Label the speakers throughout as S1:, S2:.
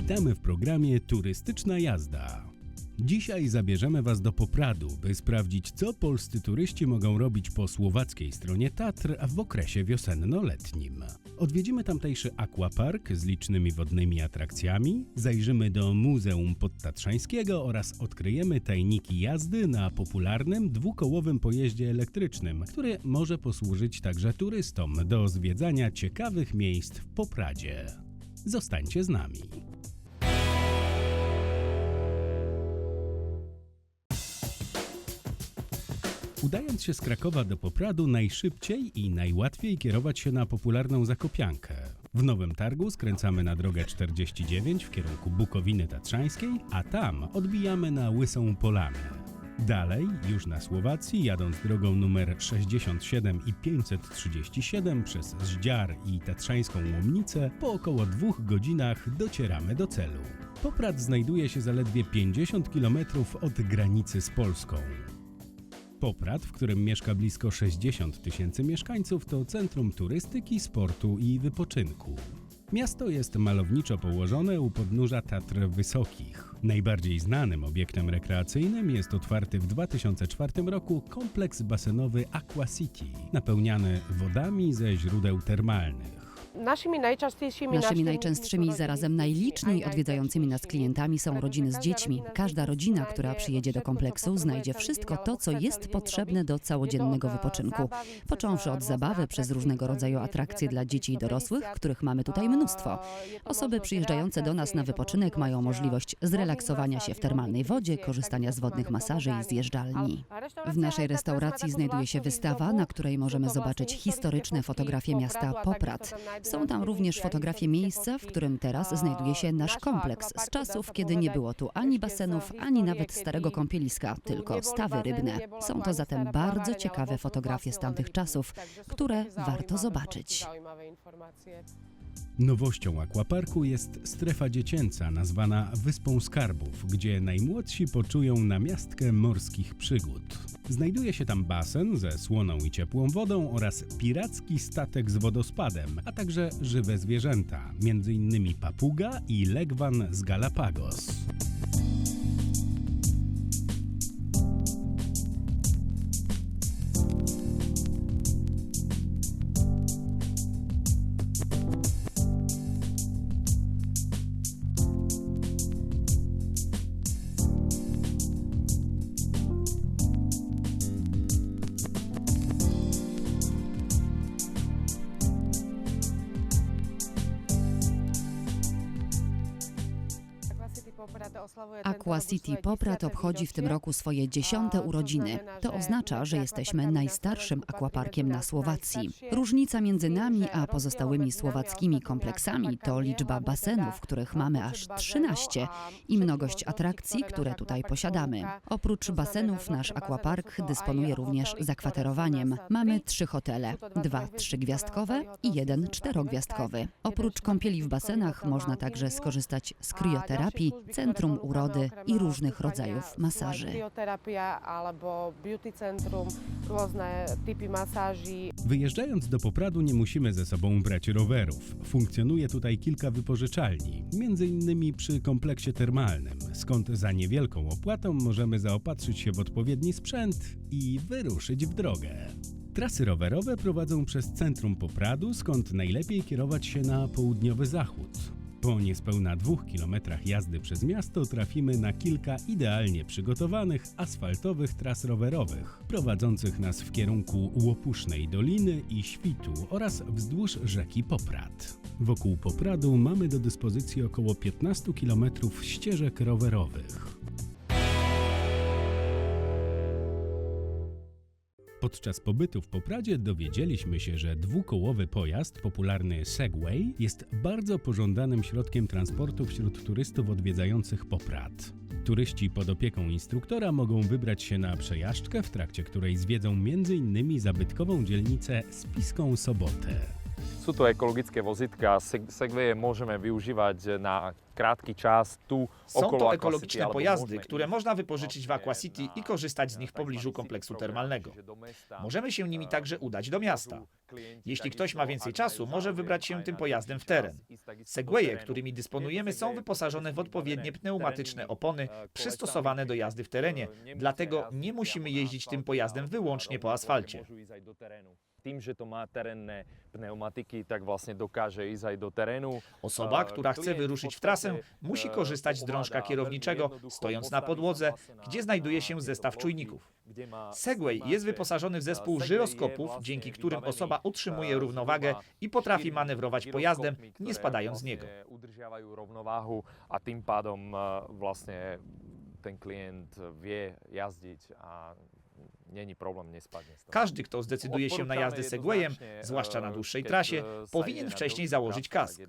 S1: Witamy w programie Turystyczna jazda. Dzisiaj zabierzemy Was do Popradu, by sprawdzić, co polscy turyści mogą robić po słowackiej stronie Tatr w okresie wiosenno-letnim. Odwiedzimy tamtejszy aquapark z licznymi wodnymi atrakcjami, zajrzymy do Muzeum Podtatrzańskiego oraz odkryjemy tajniki jazdy na popularnym dwukołowym pojeździe elektrycznym, który może posłużyć także turystom do zwiedzania ciekawych miejsc w Popradzie. Zostańcie z nami. Udając się z Krakowa do Popradu, najszybciej i najłatwiej kierować się na popularną Zakopiankę. W Nowym Targu skręcamy na drogę 49 w kierunku Bukowiny Tatrzańskiej, a tam odbijamy na Łysą Polanę. Dalej, już na Słowacji, jadąc drogą numer 67 i 537 przez Zdziar i Tatrzańską Łomnicę, po około dwóch godzinach docieramy do celu. Poprad znajduje się zaledwie 50 km od granicy z Polską. Poprad, w którym mieszka blisko 60 tysięcy mieszkańców, to centrum turystyki, sportu i wypoczynku. Miasto jest malowniczo położone u podnóża Tatr Wysokich. Najbardziej znanym obiektem rekreacyjnym jest otwarty w 2004 roku kompleks basenowy Aqua City, napełniany wodami ze źródeł termalnych.
S2: Naszymi najczęstszymi,
S3: Naszymi najczęstszymi i zarazem najliczniej odwiedzającymi nas klientami są rodziny z dziećmi. Każda rodzina, która przyjedzie do kompleksu, znajdzie wszystko to, co jest potrzebne do całodziennego wypoczynku. Począwszy od zabawy przez różnego rodzaju atrakcje dla dzieci i dorosłych, których mamy tutaj mnóstwo. Osoby przyjeżdżające do nas na wypoczynek mają możliwość zrelaksowania się w termalnej wodzie, korzystania z wodnych masaży i zjeżdżalni. W naszej restauracji znajduje się wystawa, na której możemy zobaczyć historyczne fotografie miasta Poprad. Są tam również fotografie miejsca, w którym teraz znajduje się nasz kompleks z czasów, kiedy nie było tu ani basenów, ani nawet starego kąpieliska, tylko stawy rybne. Są to zatem bardzo ciekawe fotografie z tamtych czasów, które warto zobaczyć.
S1: Nowością aquaparku jest strefa dziecięca nazwana Wyspą Skarbów, gdzie najmłodsi poczują namiastkę morskich przygód. Znajduje się tam basen ze słoną i ciepłą wodą oraz piracki statek z wodospadem, a także żywe zwierzęta, m.in. papuga i legwan z Galapagos.
S3: Aqua City Poprad obchodzi w tym roku swoje dziesiąte urodziny. To oznacza, że jesteśmy najstarszym akwaparkiem na Słowacji. Różnica między nami a pozostałymi słowackimi kompleksami to liczba basenów, których mamy aż 13 i mnogość atrakcji, które tutaj posiadamy. Oprócz basenów nasz akwapark dysponuje również zakwaterowaniem. Mamy trzy hotele, dwa trzygwiazdkowe i jeden czterogwiazdkowy. Oprócz kąpieli w basenach można także skorzystać z krioterapii, centrum urody i różnych rodzajów masaży.
S2: Albo beauty centrum, różne typy masaży.
S1: Wyjeżdżając do Popradu nie musimy ze sobą brać rowerów. Funkcjonuje tutaj kilka wypożyczalni, między innymi przy kompleksie termalnym, skąd za niewielką opłatą możemy zaopatrzyć się w odpowiedni sprzęt i wyruszyć w drogę. Trasy rowerowe prowadzą przez centrum Popradu, skąd najlepiej kierować się na południowy zachód. Po niespełna dwóch kilometrach jazdy przez miasto trafimy na kilka idealnie przygotowanych asfaltowych tras rowerowych, prowadzących nas w kierunku Łopusznej Doliny i Świtu oraz wzdłuż rzeki Poprad. Wokół Popradu mamy do dyspozycji około 15 km ścieżek rowerowych. Podczas pobytu w Popradzie dowiedzieliśmy się, że dwukołowy pojazd, popularny Segway, jest bardzo pożądanym środkiem transportu wśród turystów odwiedzających Poprad. Turyści pod opieką instruktora mogą wybrać się na przejażdżkę, w trakcie której zwiedzą m.in. zabytkową dzielnicę Spiską Sobotę.
S4: Sú to ekologické vozidka, seg- segwaye môžeme využívať na krátky čas tu
S5: Są to ekologiczne pojazdy, które można wypożyczyć w
S4: vlastne
S5: Aqua City
S4: na
S5: i korzystać z nich w pobliżu kompleksu termalnego. Możemy się nimi
S4: e,
S5: także udać do miasta. Jeśli ktoś ma więcej czasu, może wybrać się tym pojazdem w teren. Segwaye, którymi dysponujemy, są wyposażone w odpowiednie pneumatyczne opony,
S4: e,
S5: przystosowane do jazdy w terenie.
S4: Nemusia
S5: Dlatego nie musimy jeździć tym pojazdem wyłącznie po asfalcie.
S4: Tým, že to má terénne pneumatiky, tak vlastne dokáže ísť aj do terénu.
S5: Osoba, która chce wyruszyć w trasę, musi
S4: e,
S5: korzystać z drążka kierowniczego, stojąc na podłodze, gdzie znajduje się zestaw czujników. Segway jest wyposażony w zespół żyroskopów, dzięki którym osoba utrzymuje równowagę i potrafi manewrować pojazdem, nie spadając z niego.
S4: vlastne udržiavajú rovnováhu a tým pádom vlastne ten klient vie jazdiť a není problém, nespadne z toho.
S5: Każdy, kto zdecyduje się na jazdę Segwayem, zwłaszcza na
S4: jednoznačne,
S5: dłuższej trasie,
S4: e,
S5: powinien wcześniej założyć
S4: tak
S5: kask.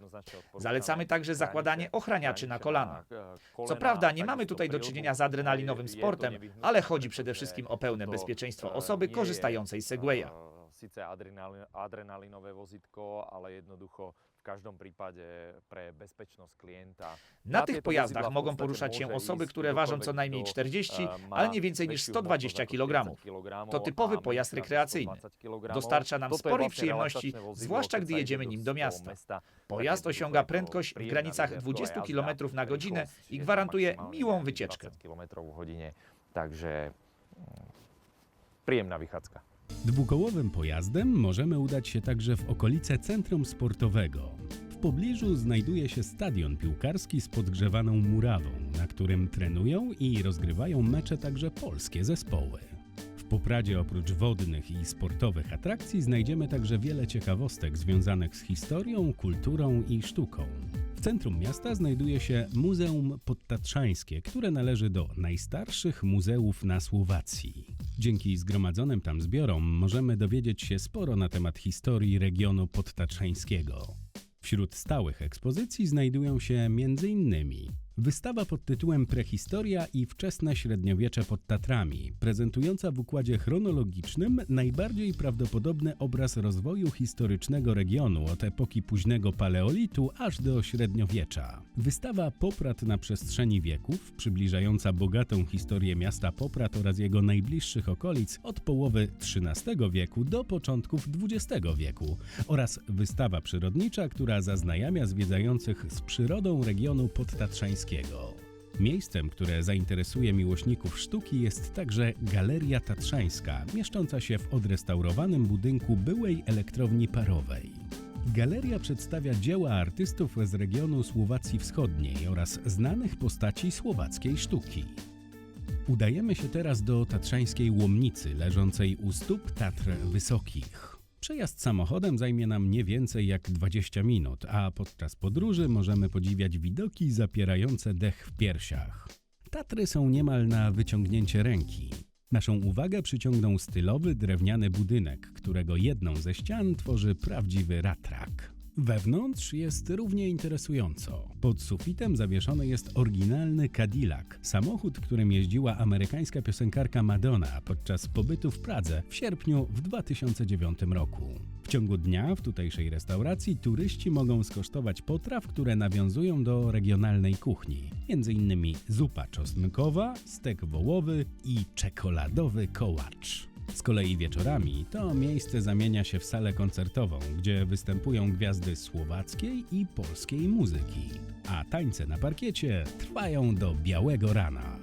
S5: Zalecamy także zakładanie ochraniaczy na
S4: sa
S5: kolana.
S4: e,
S5: Co prawda nie mamy
S4: takisto
S5: tutaj do czynienia z adrenalinowym sportem, ale chodzi przede wszystkim o pełne bezpieczeństwo
S4: e,
S5: osoby
S4: nie
S5: korzystającej z Segwaya.
S4: e, Síce adrenali- adrenalinové vozidko, ale jednoducho prípade pre klienta.
S5: Na tych pojazdach mogą poruszać się osoby, które ważą co najmniej
S4: kto,
S5: 40,
S4: e,
S5: ale nie więcej niż
S4: väčšiu
S5: 120
S4: hmotnosť ako
S5: kg.
S4: 40 kilogramov
S5: To typowy pojazd rekreacyjny.
S4: 120 kilogramov.
S5: Dostarcza nam sporej przyjemności, zwłaszcza gdy jedziemy nim
S4: do-
S5: miasta. Pojazd osiąga prędkość w granicach
S4: lyžiarská
S5: 20
S4: jazda,
S5: km na godzinę i
S4: je
S5: gwarantuje miłą
S4: 20
S5: wycieczkę.
S4: km v hodine,
S1: Dwukołowym pojazdem możemy udać się także w okolice centrum sportowego. W pobliżu znajduje się stadion piłkarski z podgrzewaną murawą, na którym trenują i rozgrywają mecze także polskie zespoły. W Popradzie oprócz wodnych i sportowych atrakcji znajdziemy także wiele ciekawostek związanych z historią, kulturą i sztuką. W centrum miasta znajduje się Muzeum Podtatrzańskie, które należy do najstarszych muzeów na Słowacji. Dzięki zgromadzonym tam zbiorom możemy dowiedzieć się sporo na temat historii regionu podtatrzańskiego. Wśród stałych ekspozycji znajdują się m.in. wystawa pod tytułem Prehistoria i wczesne średniowiecze pod Tatrami, prezentująca w układzie chronologicznym najbardziej prawdopodobny obraz rozwoju historycznego regionu od epoki późnego paleolitu aż do średniowiecza. Wystawa Poprad na przestrzeni wieków, przybliżająca bogatą historię miasta Poprad oraz jego najbliższych okolic od połowy XIII wieku do początków XX wieku oraz wystawa przyrodnicza, która zaznajamia zwiedzających z przyrodą regionu podtatrzańskiego. Miejscem, które zainteresuje miłośników sztuki jest także Galeria Tatrzańska, mieszcząca się w odrestaurowanym budynku byłej elektrowni parowej. Galeria przedstawia dzieła artystów z regionu Słowacji Wschodniej oraz znanych postaci słowackiej sztuki. Udajemy się teraz do tatrzańskiej Łomnicy, leżącej u stóp Tatr Wysokich. Przejazd samochodem zajmie nam nie więcej jak 20 minut, a podczas podróży możemy podziwiać widoki zapierające dech w piersiach. Tatry są niemal na wyciągnięcie ręki. Naszą uwagę przyciągnął stylowy drewniany budynek, którego jedną ze ścian tworzy prawdziwy ratrak. Wewnątrz jest równie interesująco. Pod sufitem zawieszony jest oryginalny Cadillac, samochód, którym jeździła amerykańska piosenkarka Madonna podczas pobytu w Pradze w sierpniu w 2009 roku. W ciągu dnia w tutejszej restauracji turyści mogą skosztować potraw, które nawiązują do regionalnej kuchni, m.in. zupa czosnkowa, stek wołowy i czekoladowy kołacz. Z kolei wieczorami to miejsce zamienia się w salę koncertową, gdzie występują gwiazdy słowackiej i polskiej muzyki, a tańce na parkiecie trwają do białego rana.